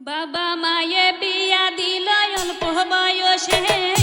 বাবা মায়ে বিয়া দিল অল্প বয়সে।